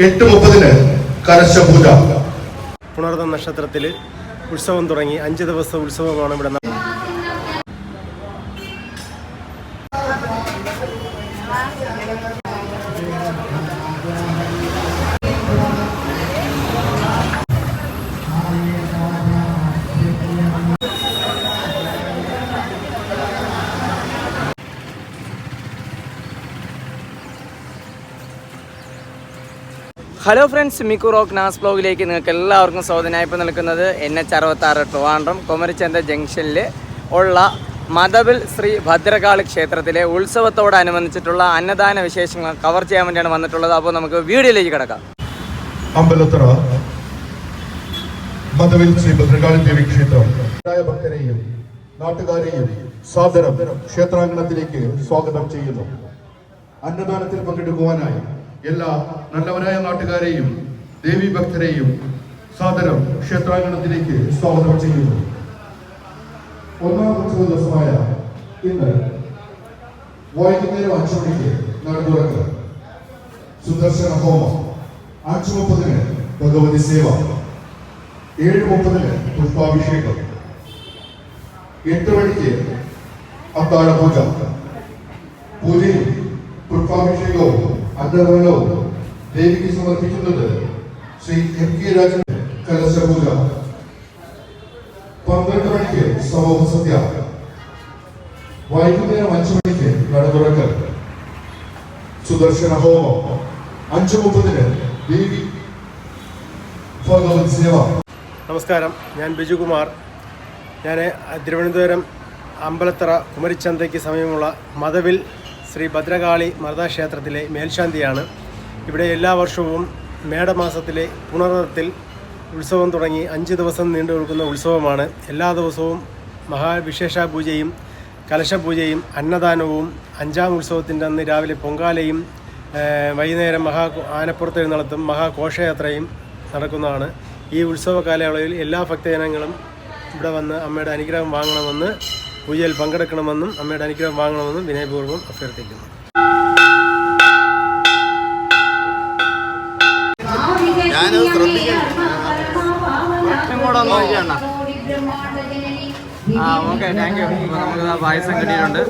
എട്ട് മുപ്പതിന് കലശപൂജ. പുണർന്ന നക്ഷത്രത്തിൽ ഉത്സവം തുടങ്ങി. അഞ്ച് ദിവസത്തെ ഉത്സവമാണ് ഇവിടെ ഹലോ ഫ്രണ്ട്സ് മിക്കു റോക്ക് നാസ് ബ്ലോഗിലേക്ക് നിങ്ങൾക്ക് എല്ലാവർക്കും സ്വാഗതം ഇപ്പോൾ നിൽക്കുന്നത് എൻ എച്ച് അറുപത്താറ് ട്രിവാൻഡ്രം കുമരിച്ചന്ത ജംഗ്ഷനിൽ ഉള്ള മതബിൽ ശ്രീ ഭദ്രകാളി ക്ഷേത്രത്തിലെ ഉത്സവത്തോടനുബന്ധിച്ചിട്ടുള്ള അന്നദാന വിശേഷങ്ങൾ കവർ ചെയ്യാൻ വേണ്ടിയാണ് വന്നിട്ടുള്ളത്. അപ്പോൾ നമുക്ക് വീഡിയോയിലേക്ക് കിടക്കാം. അമ്പലത്തറ മതവിൽ ശ്രീ ഭദ്രകാളി ദേവി ക്ഷേത്രം. ഭക്തരെയും നാട്ടുകാരെയും സാദരം ക്ഷേത്രാങ്കണത്തിലേക്ക് സ്വാഗതം ചെയ്യുന്നു. അന്നദാനത്തിൽ പങ്കെടുക്കുവാനായി എല്ലാ നല്ലവരായ നാട്ടുകാരെയും ദേവി ഭക്തരെയും സാദരം ക്ഷേത്രാങ്കണത്തിലേക്ക് സ്വാഗതം ചെയ്യുന്നു. ഒന്നാം ഉത്സവ ദിവസമായ ഇന്ന് വൈകുന്നേരം അഞ്ചു മണിക്ക് നട സുദർശന ഹോമം. അഞ്ചു മുപ്പതിന് ഭഗവതി സേവ. ഏഴ് മുപ്പതിന് പുഷ്പാഭിഷേകം. എട്ട് മണിക്ക് അത്താഴ പൂജ. പൂജയും പുഷ്പാഭിഷേകവും അന്നദാനവും ദേവിക്ക് സമർപ്പിക്കുന്നത് ശ്രീ എം കെ രാജൻ കലശപൂജ. പന്ത്രണ്ട് മണിക്ക് സമൂഹ സദ്യ. വൈകുന്നേരം അഞ്ചു മണിക്ക് നട തുറക്കൽ സുദർശന ഹോമം. അഞ്ചു മുപ്പതിന് ദേവി ഭഗവത് സേവ. നമസ്കാരം. ഞാൻ ബിജുകുമാർ ഞാൻ തിരുവനന്തപുരം അമ്പലത്തറ കുമരിച്ചന്തയ്ക്ക് സമീപമുള്ള മതവിൽ ശ്രീ ഭദ്രകാളി മർദ്ദാക്ഷേത്രത്തിലെ മേൽശാന്തിയാണ്. ഇവിടെ എല്ലാ വർഷവും മേടമാസത്തിലെ പുണർത്തിൽ ഉത്സവം തുടങ്ങി അഞ്ച് ദിവസം നീണ്ടു നിൽക്കുന്ന ഉത്സവമാണ്. എല്ലാ ദിവസവും മഹാവിശേഷ പൂജയും കലശപൂജയും അന്നദാനവും അഞ്ചാം ഉത്സവത്തിന്റെ അന്ന് രാവിലെ പൊങ്കാലയും വൈകുന്നേരം മഹാ ആനപ്പുറത്ത് എഴുന്നള്ളത്തും മഹാഘോഷയാത്രയും നടക്കുന്നതാണ്. ഈ ഉത്സവ കാലയളവിൽ എല്ലാ ഭക്തജനങ്ങളും ഇവിടെ വന്ന് അമ്മയുടെ അനുഗ്രഹം വാങ്ങണമെന്ന് പൂജയിൽ പങ്കെടുക്കണമെന്നും അമ്മയുടെ അനുഗ്രഹം വാങ്ങണമെന്നും വിനയപൂർവം അഭ്യർത്ഥിക്കുന്നു. ഞാനത് ശ്രദ്ധിക്കണം. കുറച്ചും കൂടെ ഒന്ന് നോക്കിയാണോ? ആ ഓക്കെ താങ്ക് യു ഇപ്പോൾ നമുക്ക് പായസം കിട്ടിയിട്ടുണ്ട്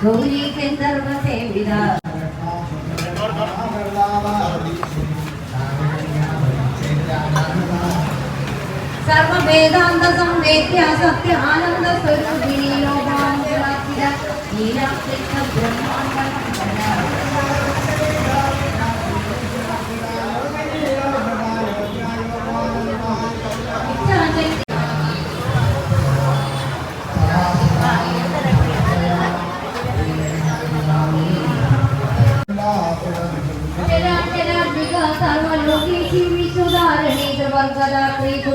ഗൗരി ഗന്ധർവ സേവിത സർവവേദാന്ത സംവേദ്യ സത്യാനന്ദ സ്വരൂപിണി ലോകാന്തരാഖില നീലാകൃഷ്ണ ബ്രഹ്മാണ്ഡ സർവലോകേശി വിശ്വധാരണി ത്രിവർഗത ത്രിഭുവക ത്രയംബക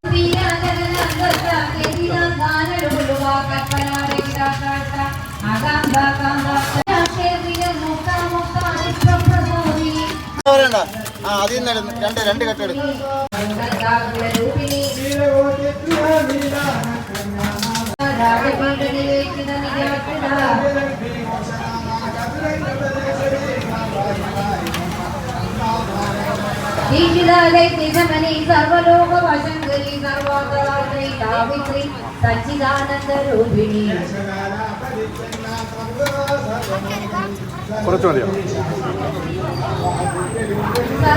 പറയണ്ട. ആ അതിൽ നിന്ന് രണ്ട് രണ്ട് കെട്ടെടുക്കും സർവലോക വശങ്കരി സർവാന്തരാത്രി സാവിത്രി സച്ചിദാനന്ദ രൂപിണി കുറച്ച് മതിയോ?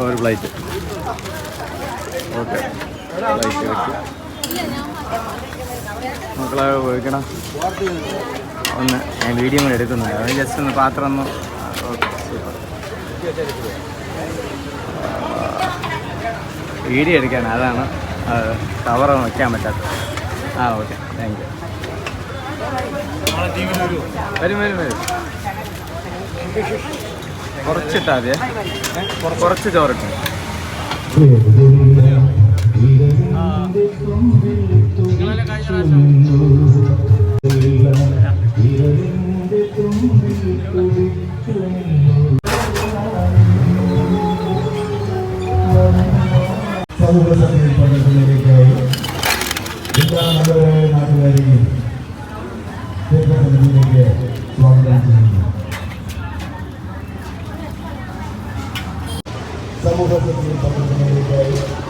ഒരു പ്ലേറ്റ് ഓക്കെ. പ്ലേറ്റ് വെച്ചു. മക്കളെ ഉപയോഗിക്കണം ഒന്ന് ഞാൻ വീഡിയോ കൂടെ എടുക്കുന്നുണ്ട് അത് ജസ്റ്റ് ഒന്ന് പാത്രം ഒന്ന് വീഡിയോ എടുക്കാൻ അതാണ്. കവർ വയ്ക്കാൻ പറ്റാത്തത്. ആ ഓക്കെ താങ്ക് യു വരും വരും വരും. കുറച്ചിട്ടാ അതെ കുറച്ച് ചോറിട്ട്. സമൂഹ സഭയിൽ പങ്കെടുക്കുന്നതിലേക്കായി എല്ലാ നഗരമായ നാട്ടുകാരെയും ക്ഷേത്രസമിതിയിലേക്ക് സ്വാഗതം ചെയ്യുന്നു സമൂഹ സഭയിൽ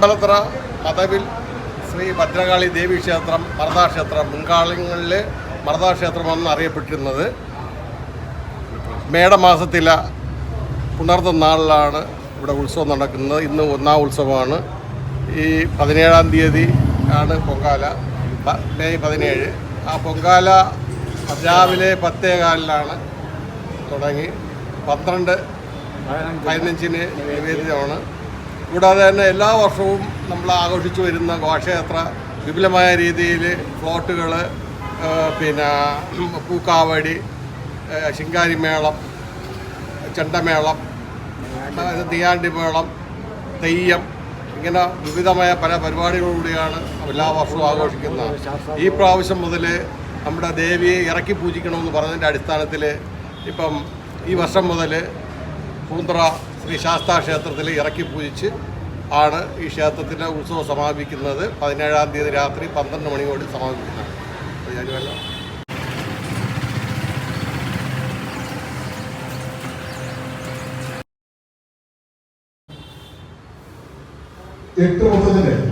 അമ്പലത്തറ മതവിൽ ശ്രീ ഭദ്രകാളി ദേവി ക്ഷേത്രം മർദ്ദാക്ഷേത്രം മുൻകാലങ്ങളിൽ എന്ന് അറിയപ്പെട്ടിരുന്നത്. മേടമാസത്തിലെ പുണർന്ന നാളിലാണ് ഇവിടെ ഉത്സവം നടക്കുന്നത്. ഇന്ന് ഒന്നാം ഉത്സവമാണ്. ഈ പതിനേഴാം തീയതി ആണ് പൊങ്കാല. മെയ് പതിനേഴ്. ആ പൊങ്കാല രാവിലെ പത്തേ കാലിലാണ് തുടങ്ങി. പന്ത്രണ്ട് പതിനഞ്ചിന് നിവേദിതമാണ് കൂടാതെ തന്നെ എല്ലാ വർഷവും നമ്മൾ ആഘോഷിച്ചു വരുന്ന ഘോഷയാത്ര വിപുലമായ രീതിയിൽ ഫ്ലോട്ടുകൾ പിന്നെ പൂക്കാവടി ശിങ്കാരിമേളം ചെണ്ടമേളം തീയാണ്ടിമേളം തെയ്യം ഇങ്ങനെ വിവിധമായ പല പരിപാടികളിലൂടെയാണ് എല്ലാ വർഷവും ആഘോഷിക്കുന്നത്. ഈ പ്രാവശ്യം മുതൽ നമ്മുടെ ദേവിയെ ഇറക്കി പൂജിക്കണമെന്ന് പറഞ്ഞതിന്റെ അടിസ്ഥാനത്തിൽ ഇപ്പം ഈ വർഷം മുതൽ പൂന്തറ ശ്രീ ശാസ്താ ക്ഷേത്രത്തിൽ ഇറക്കി പൂജിച്ച് ആണ് ഈ ക്ഷേത്രത്തിന്റെ ഉത്സവം സമാപിക്കുന്നത്. പതിനേഴാം തീയതി രാത്രി പന്ത്രണ്ട് മണിയോട് സമാപിക്കുന്നതാണ്. അപ്പോൾ എട്ട് മുപ്പതിന്